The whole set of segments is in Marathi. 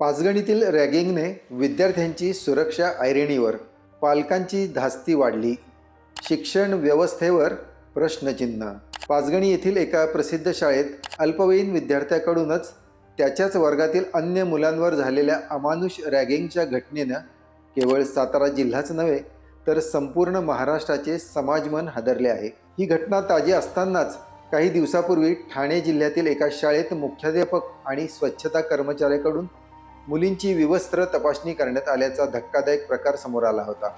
पाचगणीतील रॅगिंगने विद्यार्थ्यांची सुरक्षा ऐरणीवर पालकांची धास्ती वाढली. शिक्षण व्यवस्थेवर प्रश्नचिन्ह. पाचगणी येथील एका प्रसिद्ध शाळेत अल्पवयीन विद्यार्थ्याकडूनच त्याच्याच वर्गातील अन्य मुलांवर झालेल्या अमानुष रॅगिंगच्या घटनेनं केवळ सातारा जिल्हाच नव्हे तर संपूर्ण महाराष्ट्राचे समाजमन हादरले आहे. ही घटना ताजी असतानाच काही दिवसापूर्वी ठाणे जिल्ह्यातील एका शाळेत मुख्याध्यापक आणि स्वच्छता कर्मचाऱ्याकडून मुलींची विवस्त्र तपासणी करण्यात आल्याचा धक्कादायक प्रकार समोर आला होता.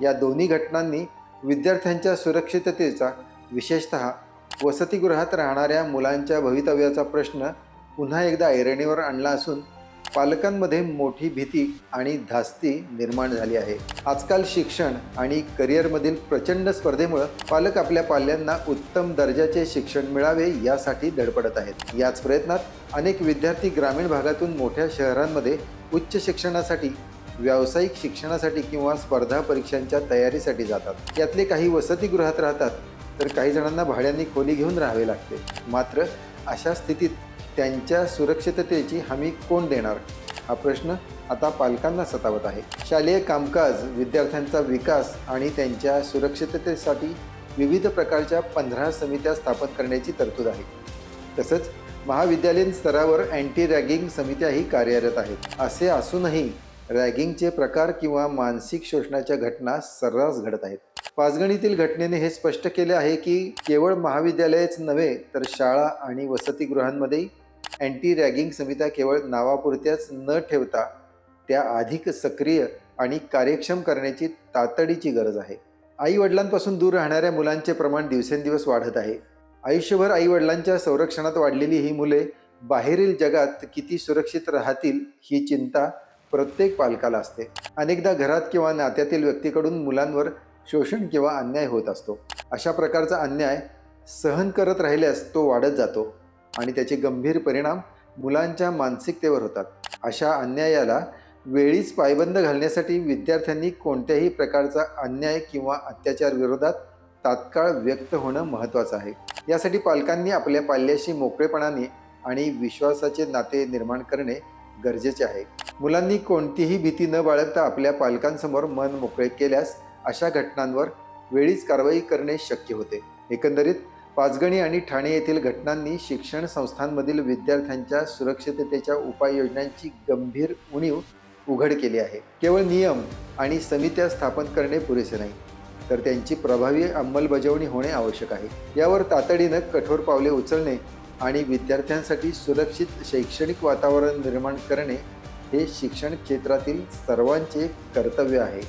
या दोन्ही घटनांनी विद्यार्थ्यांच्या सुरक्षिततेचा विशेषत वसतिगृहात राहणाऱ्या मुलांच्या भवितव्याचा प्रश्न पुन्हा एकदा ऐरणीवर आणला असून पालकांमध्ये मोठी भीती आणि धास्ती निर्माण झाली आहे. आजकाल शिक्षण आणि करिअरमधील प्रचंड स्पर्धेमुळे पालक आपल्या पाल्यांना उत्तम दर्जाचे शिक्षण मिळावे यासाठी धडपडत आहेत. याच प्रयत्नात अनेक विद्यार्थी ग्रामीण भागातून मोठ्या शहरांमध्ये उच्च शिक्षणासाठी व्यावसायिक शिक्षणासाठी किंवा स्पर्धा परीक्षांच्या तयारीसाठी जातात. यातले काही वसतिगृहात राहतात तर काही जणांना भाड्याने खोली घेऊन राहावे लागते. मात्र अशा स्थितीत त्यांच्या सुरक्षिततेची हमी कोण देणार? हा प्रश्न आता पालकांना सतावत आहे. शालेय कामकाज विद्यार्थ्यांचा विकास आणि त्यांच्या सुरक्षिततेसाठी विविध प्रकारच्या पंधरा समित्या स्थापन करण्याची तरतूद आहे. तसंच महाविद्यालयीन स्तरावर अँटी रॅगिंग समित्याही कार्यरत आहेत. असे असूनही रॅगिंगचे प्रकार किंवा मानसिक शोषणाच्या घटना सर्रास घडत आहेत. पाचगणीतील घटनेने हे स्पष्ट केले आहे की केवळ महाविद्यालयच नव्हे तर शाळा आणि वसतिगृहांमध्येही अँटी रॅगिंग समित्या केवळ नावापुरत्याच न ठेवता त्या अधिक सक्रिय आणि कार्यक्षम करण्याची तातडीची गरज आहे. आई वडिलांपासून दूर राहणाऱ्या मुलांचे प्रमाण दिवसेंदिवस वाढत आहे. आयुष्यभर आई वडिलांच्या संरक्षणात वाढलेली ही मुले बाहेरील जगात किती सुरक्षित राहतील ही चिंता प्रत्येक पालकाला असते. अनेकदा घरात किंवा नात्यातील व्यक्तीकडून मुलांवर शोषण किंवा अन्याय होत असतो. अशा प्रकारचा अन्याय सहन करत राहिल्यास तो वाढत जातो. आणि त्याचे गंभीर परिणाम मुलांच्या मानसिकतेवर होतात. अशा अन्यायाला वेळीच पायबंद घालण्यासाठी विद्यार्थ्यांनी कोणत्याही प्रकारचा अन्याय किंवा अत्याचार विरोधात तात्काळ व्यक्त होणं महत्त्वाचं आहे. यासाठी पालकांनी आपल्या पाल्याशी मोकळेपणाने आणि विश्वासाचे नाते निर्माण करणे गरजेचे आहे. मुलांनी कोणतीही भीती न बाळगता आपल्या पालकांसमोर मन मोकळे केल्यास अशा घटनांवर वेळीच कारवाई करणे शक्य होते. एकंदरीत पाचगणी आणि ठाणे येथील घटनांनी शिक्षण संस्थांमधील विद्यार्थ्यांच्या सुरक्षिततेच्या उपाययोजनांची गंभीर उणीव उघड केली आहे. केवळ नियम आणि समित्या स्थापन करणे पुरेसे नाही तर त्यांची प्रभावी अंमलबजावणी होणे आवश्यक आहे. यावर तातडीनं कठोर पावले उचलणे आणि विद्यार्थ्यांसाठी सुरक्षित शैक्षणिक वातावरण निर्माण करणे हे शिक्षण क्षेत्रातील सर्वांचे कर्तव्य आहे.